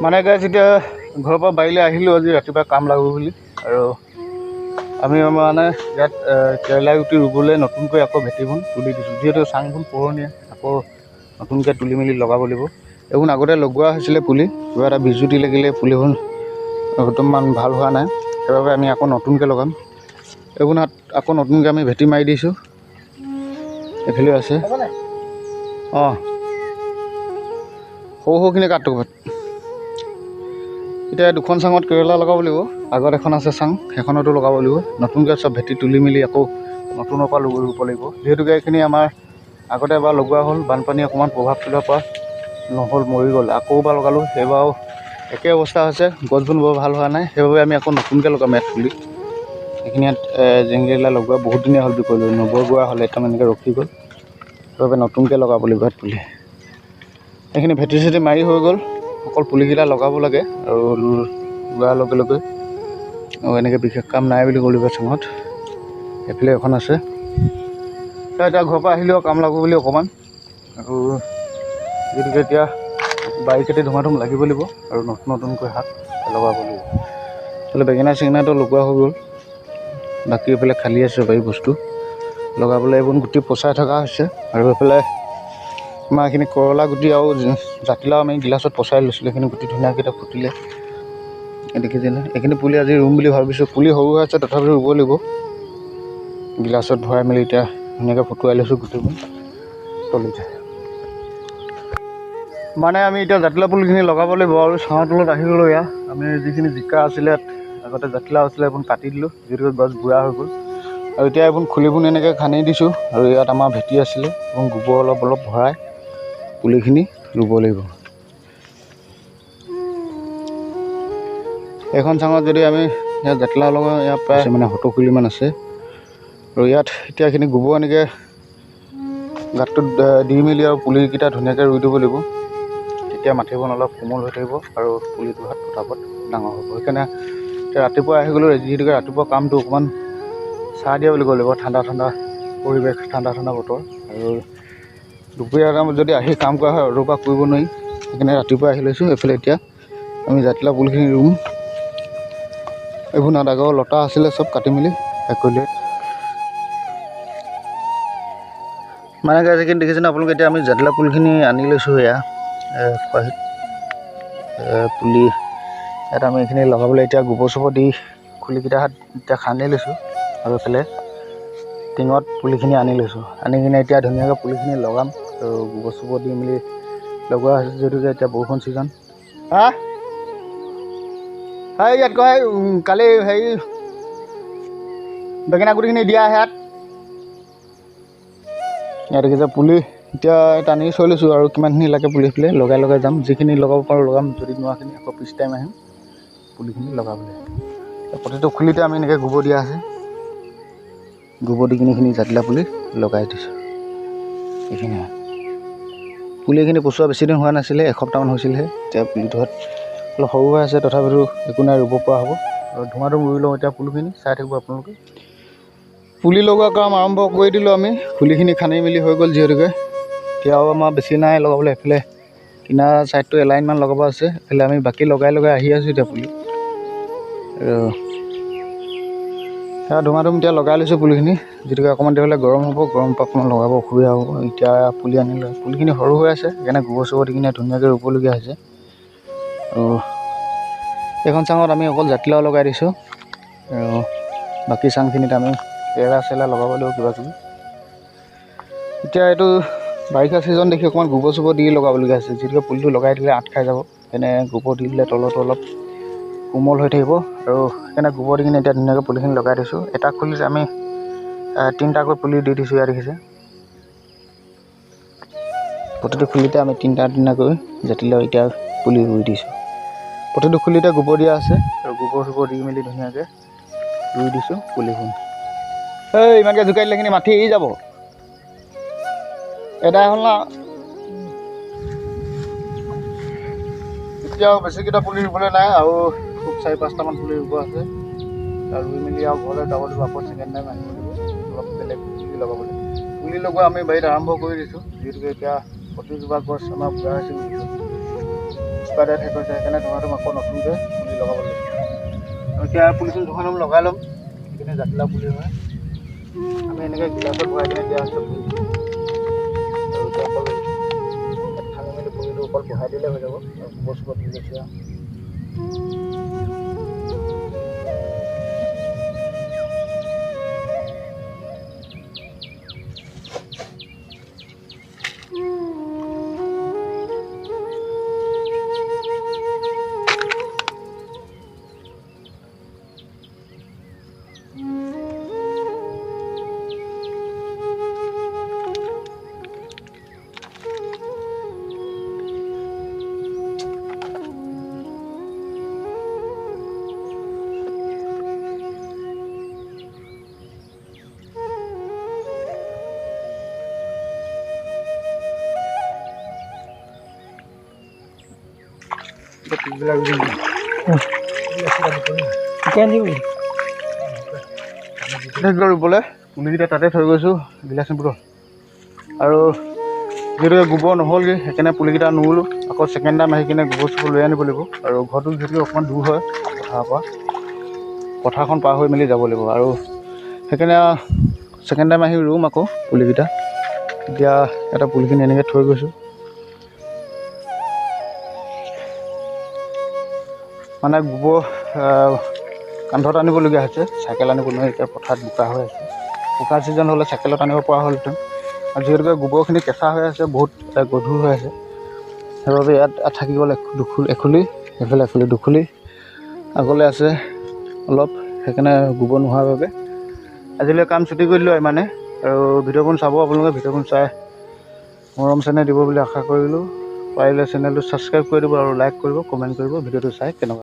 মানে গাইজ এতিয়া ঘৰৰ পৰা বাৰীলৈ আহিলোঁ আজি ৰাতিপুৱা কাম লাগো বুলি। আৰু আমি মানে ইয়াত কেৰেলা গুটি ৰুবলৈ নতুনকৈ আকৌ ভেটিবোৰ তুলি দিছোঁ। যিহেতু চাংবোৰ পুৰণীয়া আকৌ নতুনকৈ তুলি মেলি লগাব লাগিব। এইবোৰ আগতে লগোৱা হৈছিলে পুলি কিবা এটা বিজুতি লাগিলে পুলিবোৰ বৰ্তমান ভাল হোৱা নাই। সেইবাবে আমি আকৌ নতুনকৈ লগাম। এইবোৰ আকৌ নতুনকৈ আমি ভেটি মাৰি দিছোঁ। এইফালেও আছে। অঁ। সৰু সৰুখিনি কাটো এতিয়া দুখন চাঙত কেৰেলা লগাব লাগিব। আগত এখন আছে চাং সেইখনতো লগাব লাগিব। নতুনকৈ চব ভেটি তুলি মেলি আকৌ নতুনৰ পৰা ৰুব ৰুব লাগিব। যিহেতুকে এইখিনি আমাৰ আগতে এবাৰ লগোৱা হ'ল বানপানী অকণমান প্ৰভাৱ পেলোৱাৰ পৰা নহ'ল মৰি গ'ল। আকৌ এবাৰ লগালোঁ সেইবাৰো একে অৱস্থা হৈছে গছবোৰ বৰ ভাল হোৱা নাই। সেইবাবে আমি আকৌ নতুনকৈ লগাম ইয়াত পুলি এইখিনি ইয়াত জেংগেলা লগোৱা বহুত দিনেই হ'ল বিকলোঁ নবগোৱা হ'লে একদম এনেকৈ ৰখি গ'ল। সেইবাবে নতুনকৈ লগাব লাগিব ইয়াত পুলি এইখিনি ভেটি চেটি মাৰি হৈ গ'ল। অকল পুলিকেইটা লগাব লাগে আৰু ৰোৱাৰ লগে লগে আৰু এনেকৈ বিশেষ কাম নাই বুলি ক'লিব চাঙত। এইফালে এখন আছে। এতিয়া ঘৰৰ পৰা আহিলেও কাম লাগো বুলি অকণমান। আৰু গতিকে এতিয়া বাৰী খেতি ধুমা ধুম লাগিব লাগিব আৰু নতুন নতুনকৈ শাক লগাব লাগিব। এইফালে বেঙেনা চেঙেনাটো লগোৱা হৈ গ'ল। বাকী এইফালে খালী আছে বাৰী বস্তু। লগাবলৈ এইবোৰ গুটি পচাই থকা হৈছে। আৰু এইফালে আমাৰ এইখিনি কৰলা গুটি আৰু জাতিলাও আমি গিলাচত পচাই লৈছিলোঁ এইখিনি গুটি ধুনীয়াকৈ ফুটিলে। এই দেখিছেনে? এইখিনি পুলি আজি ৰুম বুলি ভাবিছোঁ। পুলি সৰু হৈ আছে তথাপিও ৰুব লাগিব। গিলাচত ভৰাই মেলি এতিয়া ধুনীয়াকৈ ফুটুৱাই লৈছোঁ গুটিবোৰ তলিতে। মানে আমি এতিয়া জাতিলাও পুলিখিনি লগাব লাগিব আৰু ছাঁৰ তলত আহি গ'লোঁ এয়া। আমি যিখিনি জিকা আছিলে ইয়াত আগতে জাতিলাও আছিলে এইবোৰ কাটি দিলোঁ। যিহেতুকে গছ বুঢ়া হৈ গ'ল। আৰু এতিয়া এইবোৰ খুলিবোৰ এনেকৈ খান্দি দিছোঁ। আৰু ইয়াত আমাৰ ভেটি আছিলে এবং গোবৰ অলপ অলপ ভৰাই পুলিখিনি ৰুব লাগিব। এইখন চাঙত যদি আমি ইয়াত জাতিলাও লগাওঁ ইয়াত প্ৰায় মানে সত্তৰ কিলোমান আছে। আৰু ইয়াত এতিয়া এইখিনি গোবৰ এনেকৈ গাঁতটোত দি মেলি আৰু পুলিকেইটা ধুনীয়াকৈ ৰুই দিব লাগিব। তেতিয়া মাটিবোৰ অলপ কোমল হৈ থাকিব আৰু পুলিটো হাত পটাপট ডাঙৰ হ'ব। সেইকাৰণে এতিয়া ৰাতিপুৱা আহি গ'লোঁ যিহেতুকে ৰাতিপুৱা কামটো অকণমান চাহ দিয়া বুলি ক'ব লাগিব। ঠাণ্ডা ঠাণ্ডা পৰিৱেশ ঠাণ্ডা ঠাণ্ডা বতৰ। আৰু দুপৰীয়া টাইমত যদি আহি কাম কৰা হয় ৰ'দৰ পৰা কৰিব নোৱাৰি। সেইকাৰণে ৰাতিপুৱা আহি লৈছোঁ এইফালে এতিয়া। আমি জাতিলাও পুলিখিনি ৰুম। এইবোৰ আগৰ লতা আছিলে চব কাটি মেলি শেষ কৰিলে মানে এইখিনি দেখিছেনে আপোনালোকে? এতিয়া আমি জাতিলাও পুলিখিনি আনি লৈছোঁ এয়া পুলি ইয়াত আমি এইখিনি লগাবলৈ এতিয়া গোবৰ চোবৰ দি খুলিকেইটা হাত এতিয়া খান্দি লৈছোঁ আৰু এইফালে টিঙত পুলিখিনি আনি লৈছোঁ। আনি কিনে এতিয়া ধুনীয়াকৈ পুলিখিনি লগাম। গোবৰ চোবৰ দি মেলি লগোৱা হৈছে যিহেতুকে এতিয়া বৰষুণ ছিজন। হা? হয় ইয়াত কয় কালি হেৰি বেঙেনা গুটিখিনি দিয়া ইয়াত। ইয়াত দেখিছে পুলি এতিয়া টানি থৈ লৈছোঁ আৰু কিমানখিনি লাগে পুলি পেলাই লগাই লগাই যাম। যিখিনি লগাব পাৰোঁ লগাম যদি নোৱাখিনি আকৌ পিছ টাইম আহিম পুলিখিনি লগাবলৈ। প্ৰতিটো খুলিতে আমি এনেকৈ গোবৰ দিয়া আছে। গোবৰ দি কিনি এইখিনি জাতিলাও পুলি লগাই দিছোঁ এইখিনিয়ে। পুলিখিনি পচোৱা বেছি দিন হোৱা নাছিলে এসপ্তাহমান হৈছিলেহে। এতিয়া পুলিটো হাত অলপ সৰু হৈ আছে তথাপিতো একো নাই ৰুব পৰা হ'ব। আৰু ধুম ৰুই লওঁ এতিয়া পুলিখিনি চাই থাকিব আপোনালোকে। পুলি লগোৱা কাম আৰম্ভ কৰি দিলোঁ আমি পুলিখিনি খান্দি মেলি হৈ গ'ল যিহেতুকে। এতিয়াও আমাৰ বেছি নাই লগাবলৈ এইফালে কিনাৰ ছাইডটো এলাইনমান লগাব আছে এইফালে আমি বাকী লগাই লগাই আহি আছোঁ এতিয়া পুলি। আৰু সেয়া ধুমা ধুম এতিয়া লগাই লৈছোঁ পুলিখিনি যিটোকে অকণমান দেৰি হ'লে গৰম হ'ব গৰম পৰা অকণমান লগাব অসুবিধা হ'ব। এতিয়া পুলি আনিলে পুলিখিনি সৰু হৈ আছে সেইকাৰণে গোবৰ চোবৰ দি কিনে ধুনীয়াকৈ ৰুবলগীয়া হৈছে। আৰু এইখন চাঙত আমি অকল জাতিলাও লগাই দিছোঁ। আৰু বাকী চাংখিনিত আমি কেৰেলা চেৰেলা লগাব লাগিব কিবা কিবি এতিয়া এইটো বাৰিষা ছিজন দেখি অকণমান গোবৰ চোবৰ দি লগাবলগীয়া হৈছে। যিহেতুকে পুলিটো লগাই দিলে আঁত খাই যাব। সেইকাৰণে গোবৰ দি দিলে তলতো অলপ কোমল হৈ থাকিব আৰু সেইকাৰণে গোবৰ দি কিনে এতিয়া ধুনীয়াকৈ পুলিখিনি লগাই দিছোঁ এটা খুলিত আমি তিনিটাকৈ পুলি দি দিছোঁ ইয়াত দেখিছে। প্ৰতিটো খুলিতে আমি তিনিটা তিনিটাকৈ জাতিলাও এতিয়া পুলি ৰুই দিছোঁ। প্ৰতিটো খুলিতে গোবৰ দিয়া আছে আৰু গোবৰ চোবৰ দি মেলি ধুনীয়াকৈ ৰুই দিছোঁ পুলিখন। এই ইমানকৈ জোকাই দিলে মাটি এৰি যাব। এদাই হ'ল না। এতিয়া বেছিকেইটা পুলি ৰুবলৈ নাই আৰু খুব চাৰি পাঁচটামান পুলি ৰুব আছে। আৰু ৰুই মেলি আৰু ঘৰলৈ যাব লাগিব আকৌ ছেকেণ্ড টাইম আহিব লাগিব অলপ বেলেগ পুলি লগাবলৈ। পুলি লগোৱা আমি বাৰীত আৰম্ভ কৰি দিছোঁ যিহেতুকে এতিয়া প্ৰতিজোপা গছ আমাৰ বুঢ়া হৈছে স্পাইডাৰ শেষ হৈছে সেইকাৰণে ধুমাধুম আকৌ নতুনকৈ পুলি লগাব লাগিব। এতিয়া পুলি চুলি ধুমাধুম লগাই ল'ম সেইখিনি জাতিলাও পুলি হয়। আমি এনেকৈ গিলাচত ভৰাই কিনে দিয়া হৈছে পুলি। অকল অকল বহাই দিলে হৈ যাব আৰু গোবৰ চোবৰ পুলিকেইটা তাতে থৈ গৈছোঁ গিলাচ বটল আৰু যিহেতুকে গোবৰ নহ'লগৈ সেইকাৰণে পুলিকেইটা নোৰোলোঁ। আকৌ ছেকেণ্ড টাইম আহি কিনে গোবৰ চোবৰ লৈ আনিব লাগিব। আৰু ঘৰটো যিহেতুকে অকণমান দূৰ হয় পথাৰৰ পৰা পথাৰখন পাৰ হৈ মেলি যাব লাগিব। আৰু সেইকাৰণে ছেকেণ্ড টাইম আহি ৰুম আকৌ পুলিকেইটা। এতিয়া এটা পুলিখিনি এনেকৈ থৈ গৈছোঁ। মানে গোবৰ কান্ধত আনিবলগীয়া হৈছে চাইকেল আনিব নোৱাৰি এতিয়া পথাৰত বোকা হৈ আছে। বোকা ছিজন হ'লে চাইকেলত আনিব পৰা হ'লহেঁতেন আৰু যিহেতুকে গোবৰখিনি কেঁচা হৈ আছে বহুত গধুৰ হৈ আছে সেইবাবে ইয়াত থাকি গ'ল দুখুলি এখুলি এইফালে এখুলি দুখুলি। আগলৈ আছে অলপ সেইকাৰণে গোবৰ নোহোৱাৰ বাবে। আজিলৈ কাম ছুটি কৰি দিলোঁ ইমানে। আৰু ভিডিঅ'খন চাব আপোনালোকে ভিডিঅ'খন চাই মৰম চেনেহ দিব বুলি আশা কৰিলোঁ। পাৰিলে চেনেলটো ছাবস্ক্ৰাইব কৰি দিব আৰু লাইক কৰিব কমেণ্ট কৰিব ভিডিঅ'টো চাই কেনেকুৱা